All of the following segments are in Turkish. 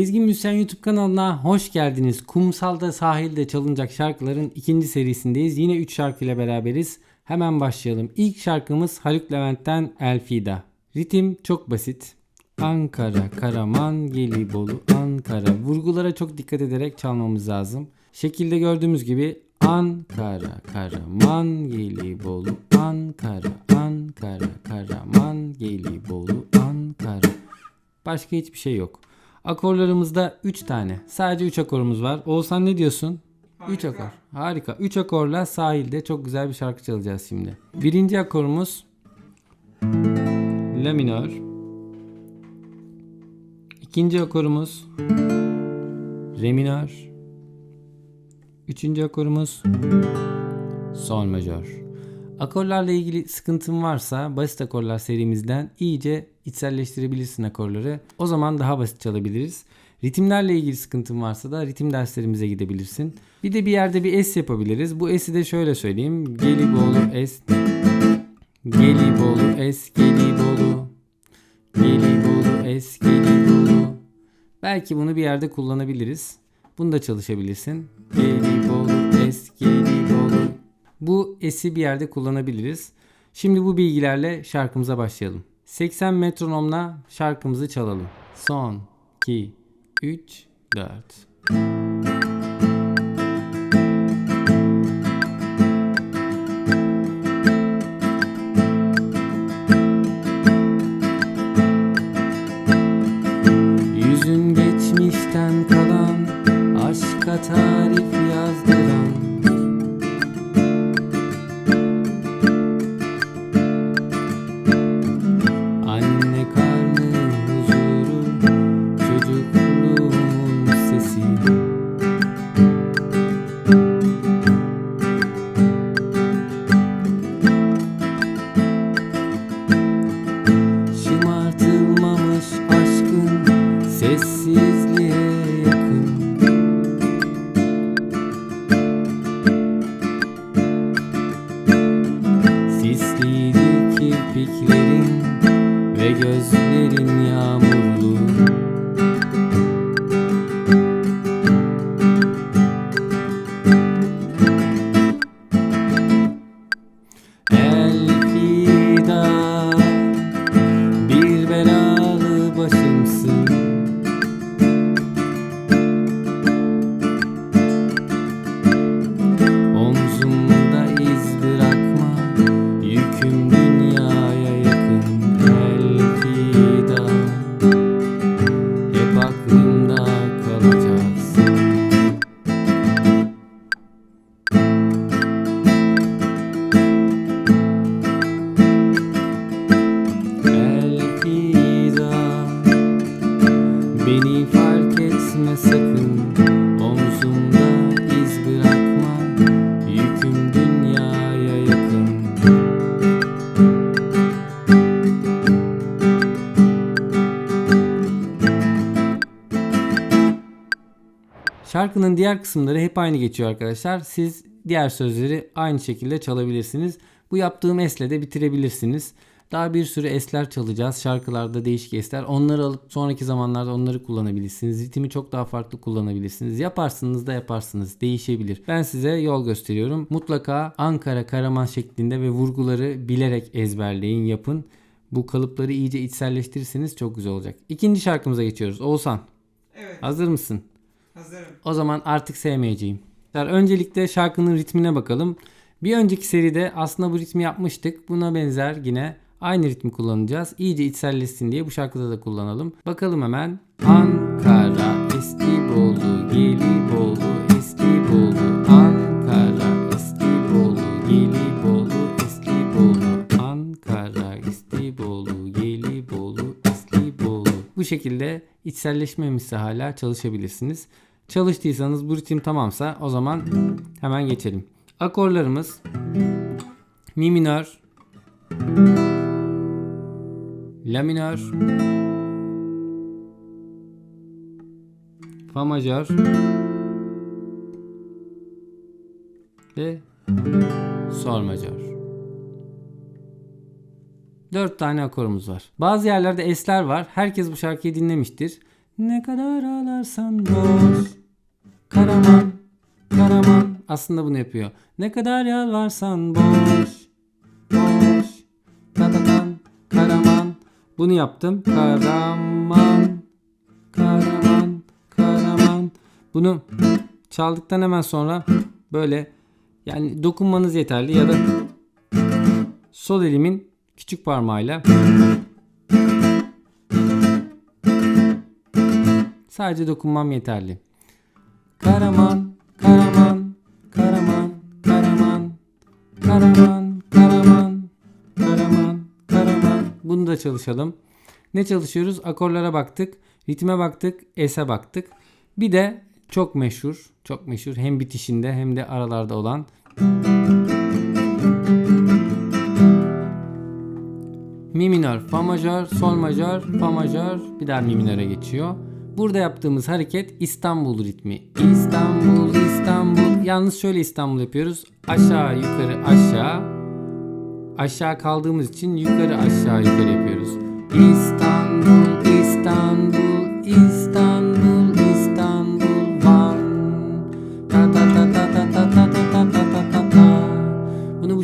Gezgin Müzisyen YouTube kanalına hoş geldiniz. Kumsalda sahilde çalınacak şarkıların ikinci serisindeyiz. Yine 3 şarkı ile beraberiz. Hemen başlayalım. İlk şarkımız Haluk Levent'ten Elfida. Ritim çok basit. Ankara, Karaman, Gelibolu, Ankara. Vurgulara çok dikkat ederek çalmamız lazım. Şekilde gördüğümüz gibi Ankara, Karaman, Gelibolu, Ankara, Ankara, Karaman, Gelibolu, Ankara. Başka hiçbir şey yok. Akorlarımızda 3 tane. Sadece 3 akorumuz var. Oğuzhan ne diyorsun? 3 akor. Harika. 3 akorla sahilde çok güzel bir şarkı çalacağız şimdi. Birinci akorumuz La minör. İkinci akorumuz Re minör. Üçüncü akorumuz Sol majör. Akorlarla ilgili sıkıntın varsa basit akorlar serimizden iyice içselleştirebilirsin akorları. O zaman daha basit çalabiliriz. Ritimlerle ilgili sıkıntın varsa da ritim derslerimize gidebilirsin. Bir de bir yerde bir es yapabiliriz. Bu esi de şöyle söyleyeyim. Gelibolu es. Gelibolu es. Gelibolu. Gelibolu es. Gelibolu. Belki bunu bir yerde kullanabiliriz. Bunu da çalışabilirsin. Gelibolu es. Gelibolu. Bu esi bir yerde kullanabiliriz. Şimdi bu bilgilerle şarkımıza başlayalım. 80 metronomla şarkımızı çalalım. Son 2 3 4 Şarkının diğer kısımları hep aynı geçiyor arkadaşlar. Siz diğer sözleri aynı şekilde çalabilirsiniz. Bu yaptığım esle de bitirebilirsiniz. Daha bir sürü esler çalacağız. Şarkılarda değişik esler. Onları alıp sonraki zamanlarda onları kullanabilirsiniz. Ritmi çok daha farklı kullanabilirsiniz. Yaparsınız da yaparsınız. Değişebilir. Ben size yol gösteriyorum. Mutlaka Ankara Karaman şeklinde ve vurguları bilerek ezberleyin, yapın. Bu kalıpları iyice içselleştirirseniz çok güzel olacak. İkinci şarkımıza geçiyoruz. Oğuzhan Evet, hazır mısın? Hazırım. O zaman artık sevmeyeceğim. Öncelikle şarkının ritmine bakalım. Bir önceki seride aslında bu ritmi yapmıştık. Buna benzer yine aynı ritmi kullanacağız. İyice içselleşsin diye bu şarkıda da kullanalım. Bakalım hemen. Ankara, Eskibolu, şekilde içselleşmemişse hala çalışabilirsiniz. Çalıştıysanız bu ritim tamamsa o zaman hemen geçelim. Akorlarımız Mi minör La minör Fa majör ve Sol majör. 4 tane akorumuz var. Bazı yerlerde esler var. Herkes bu şarkıyı dinlemiştir. Ne kadar ağlarsan boş. Karaman, Karaman. Aslında bunu yapıyor. Ne kadar yalvarsan boş. Boş. Tatadan, Karaman. Bunu yaptım. Karaman. Karaman. Karaman. Bunu çaldıktan hemen sonra böyle yani dokunmanız yeterli ya da sol elimin küçük parmağıyla sadece dokunmam yeterli. Karaman, Karaman, Karaman, Karaman, Karaman, Karaman, Karaman, Karaman. Bunu da çalışalım. Ne çalışıyoruz? Akorlara baktık, ritme baktık, es'e baktık. Bir de çok meşhur, çok meşhur hem bitişinde hem de aralarda olan Mi minör, fa majör, sol majör, fa majör bir daha mi minöre geçiyor. Burada yaptığımız hareket İstanbul ritmi. İstanbul, İstanbul. Yalnız şöyle İstanbul yapıyoruz. Aşağı, yukarı, aşağı. Aşağı kaldığımız için yukarı, aşağı, yukarı yapıyoruz. İstanbul, İstanbul, İstanbul,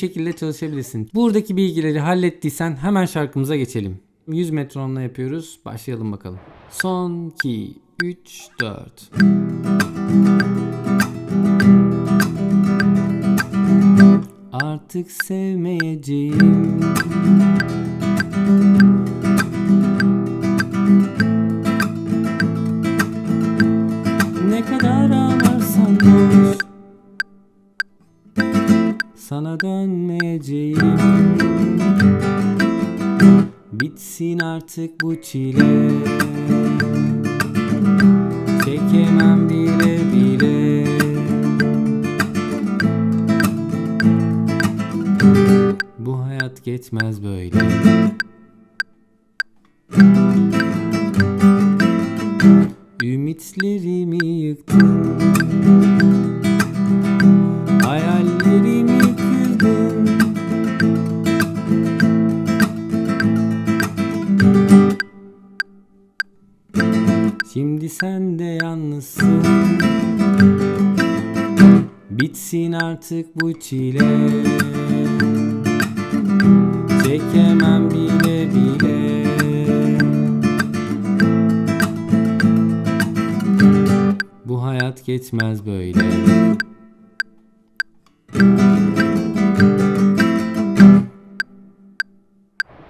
şekilde çalışabilirsin. Buradaki bilgileri hallettiysen hemen şarkımıza geçelim. 100 metronla yapıyoruz. Başlayalım bakalım. Son 2 3 4 Artık sevmeyeceğim Bitsin artık bu çile. Çekemem bile bile. Bu hayat geçmez böyle. Ümitlerimi yıktın artık bu çile Çekemem bile bile Bu hayat geçmez böyle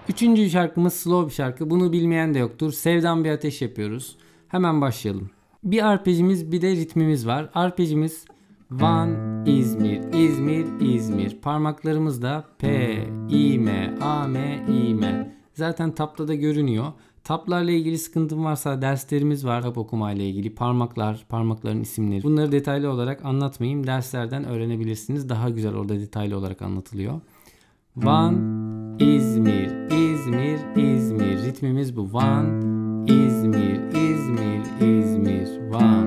Üçüncü şarkımız slow bir şarkı. Bunu bilmeyen de yoktur. Sevdan bir ateş yapıyoruz. Hemen başlayalım. Bir arpejimiz bir de ritmimiz var. Arpejimiz Van, İzmir, İzmir, İzmir. Parmaklarımız da P, İ, M, A, M, İ, M. Zaten tapta da görünüyor. Taplarla ilgili sıkıntım varsa derslerimiz var tap okuma ile ilgili. Parmaklar, parmakların isimleri. Bunları detaylı olarak anlatmayayım. Derslerden öğrenebilirsiniz. Daha güzel orada detaylı olarak anlatılıyor. Van, İzmir, İzmir, İzmir. Ritmimiz bu. Van, İzmir, İzmir, İzmir. Van,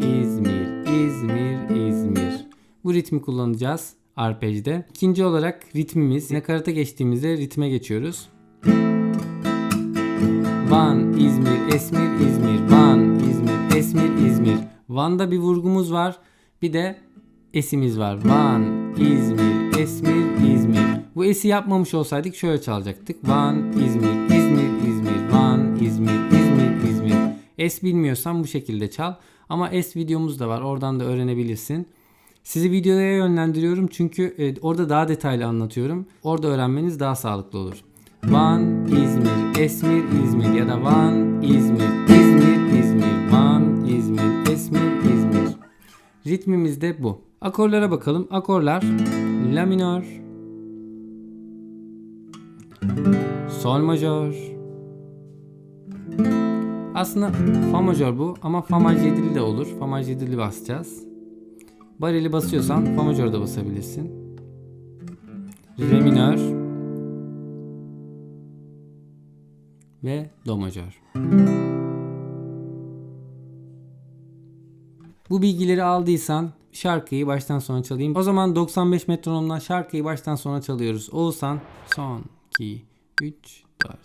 İzmir, İzmir, İzmir. Bu ritmi kullanacağız arpejde. İkinci olarak ritmimiz. Nakarata geçtiğimizde ritme geçiyoruz. Van, İzmir, Esmir, İzmir. Van, İzmir, Esmir, İzmir. Van'da bir vurgumuz var. Bir de esimiz var. Van, İzmir, Esmir, İzmir. Bu esi yapmamış olsaydık şöyle çalacaktık. Van, İzmir, İzmir, İzmir. Van, İzmir, İzmir, İzmir. Es bilmiyorsan bu şekilde çal. Ama es videomuz da var. Oradan da öğrenebilirsin. Sizi videoya yönlendiriyorum çünkü e, orada daha detaylı anlatıyorum. Orada öğrenmeniz daha sağlıklı olur. Van, İzmir, Esmir, İzmir ya da Van, İzmir, İzmir, İzmir, Van, İzmir, Esmir, İzmir. Ritmimiz de bu. Akorlara bakalım. Akorlar La minör, Sol majör. Aslında fa majör bu ama fa maj yedili de olur. Fa maj yedili basacağız. Bareli basıyorsan fa majör de basabilirsin. Re minör ve do majör. Bu bilgileri aldıysan şarkıyı baştan sona çalayım. O zaman 95 metronomdan şarkıyı baştan sona çalıyoruz. Oğuzhan son 2 3 4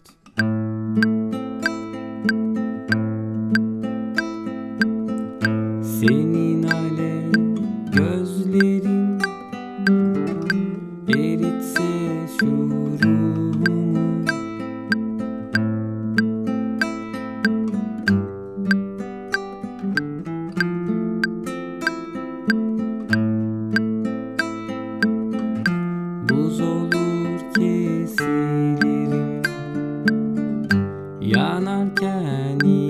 Senin Yanarken içim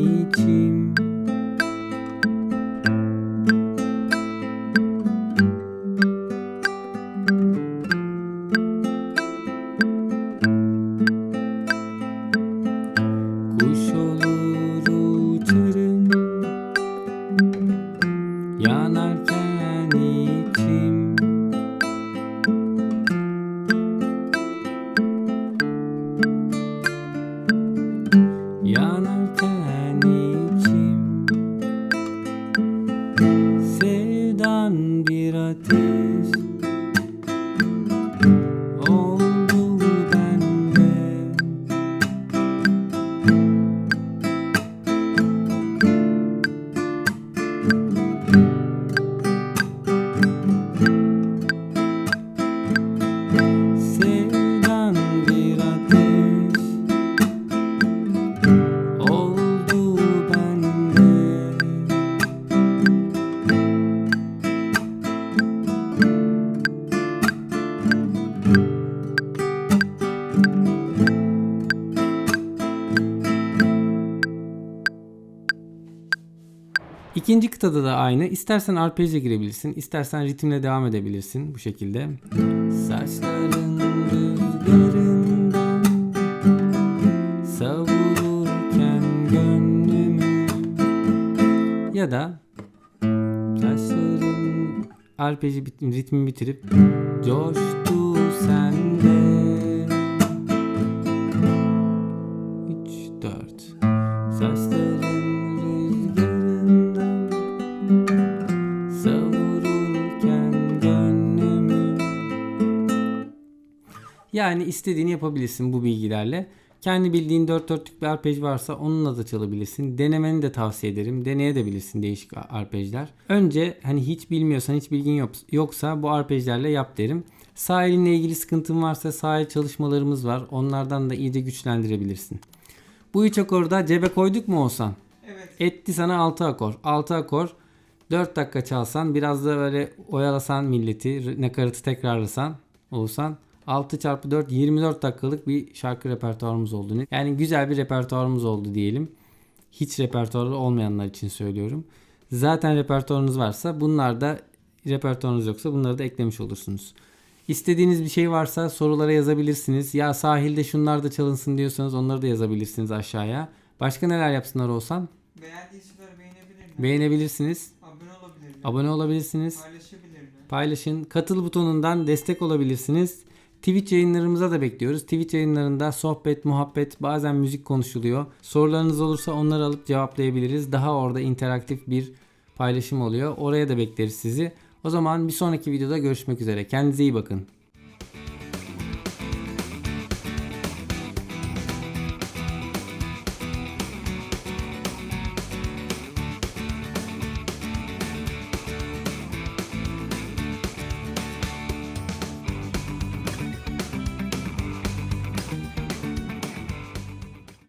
İkinci kıtada da aynı. İstersen arpejle girebilirsin, istersen ritimle devam edebilirsin bu şekilde. Saçların ya da saçların arpeji bit ritmi bitirip coştu sende 3 4 Saçların Yani istediğini yapabilirsin bu bilgilerle. Kendi bildiğin dört dörtlük bir arpej varsa onunla da çalabilirsin. Denemeni de tavsiye ederim. Deneyebilirsin değişik arpejler. Önce hani hiç bilmiyorsan, hiç bilgin yok, yoksa bu arpejlerle yap derim. Sağ elinle ilgili sıkıntın varsa sağ el çalışmalarımız var. Onlardan da iyice güçlendirebilirsin. Bu üç akoru da cebe koyduk mu olsan? Evet. Etti sana 6 akor. 6 akor 4 dakika çalsan biraz da böyle oyalasan milleti nakaratı tekrarlasan olsan 6 çarpı 4 24 dakikalık bir şarkı repertuarımız oldu. Yani güzel bir repertuarımız oldu diyelim. Hiç repertuarı olmayanlar için söylüyorum. Zaten repertuarınız varsa bunlar da repertuarınız yoksa bunları da eklemiş olursunuz. İstediğiniz bir şey varsa sorulara yazabilirsiniz. Ya sahilde şunlar da çalınsın diyorsanız onları da yazabilirsiniz aşağıya. Başka neler yapsınlar olsan? Beğenebilirler. Beğenebilirsiniz. Abone olabilirler. Abone olabilirsiniz. Paylaşabilirler. Paylaşın. Katıl butonundan destek olabilirsiniz. Twitch yayınlarımıza da bekliyoruz. Twitch yayınlarında sohbet, muhabbet, bazen müzik konuşuluyor. Sorularınız olursa onları alıp cevaplayabiliriz. Daha orada interaktif bir paylaşım oluyor. Oraya da bekleriz sizi. O zaman bir sonraki videoda görüşmek üzere. Kendinize iyi bakın.